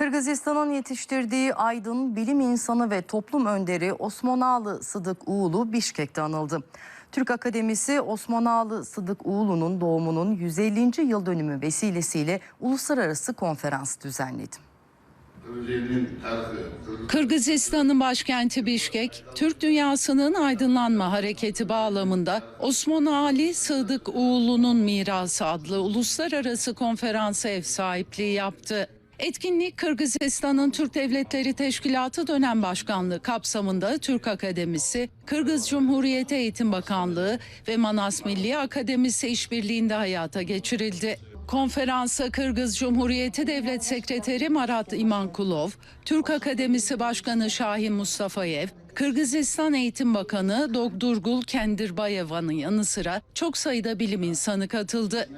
Kırgızistan'ın yetiştirdiği aydın bilim insanı ve toplum önderi Osmanalı Sıdık Uğulu Bişkek'te anıldı. Türk Akademisi Osmanalı Sıdık Uğulu'nun doğumunun 150. yıl dönümü vesilesiyle uluslararası konferans düzenledi. Kırgızistan'ın başkenti Bişkek, Türk dünyasının aydınlanma hareketi bağlamında Osman Ali Sıdık Uğurlu'nun Mirası adlı uluslararası konferansa ev sahipliği yaptı. Etkinlik Kırgızistan'ın Türk Devletleri Teşkilatı dönem başkanlığı kapsamında Türk Akademisi, Kırgız Cumhuriyeti Eğitim Bakanlığı ve Manas Milli Akademisi işbirliğinde hayata geçirildi. Konferansa Kırgız Cumhuriyeti Devlet Sekreteri Marat İmankulov, Türk Akademisi Başkanı Şahin Mustafayev, Kırgızistan Eğitim Bakanı Dogdurgul Kendirbayeva'nın yanı sıra çok sayıda bilim insanı katıldı.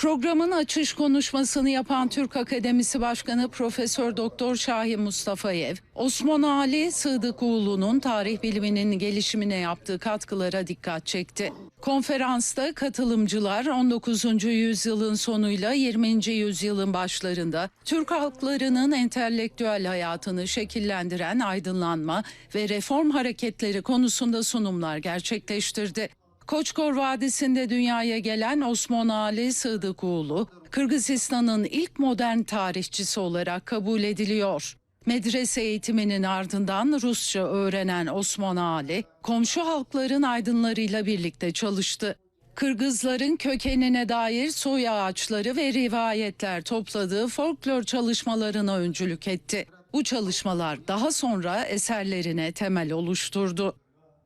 Programın açış konuşmasını yapan Türk Akademisi Başkanı Profesör Doktor Şahin Mustafayev, Osman Ali Sıdıkoğlu'nun tarih biliminin gelişimine yaptığı katkılara dikkat çekti. Konferansta katılımcılar 19. yüzyılın sonuyla 20. yüzyılın başlarında Türk halklarının entelektüel hayatını şekillendiren aydınlanma ve reform hareketleri konusunda sunumlar gerçekleştirdi. Koçkor Vadisi'nde dünyaya gelen Osman Ali Sıdıkoğlu, Kırgızistan'ın ilk modern tarihçisi olarak kabul ediliyor. Medrese eğitiminin ardından Rusça öğrenen Osman Ali, komşu halkların aydınlarıyla birlikte çalıştı. Kırgızların kökenine dair soy ağaçları ve rivayetler topladığı folklor çalışmalarına öncülük etti. Bu çalışmalar daha sonra eserlerine temel oluşturdu.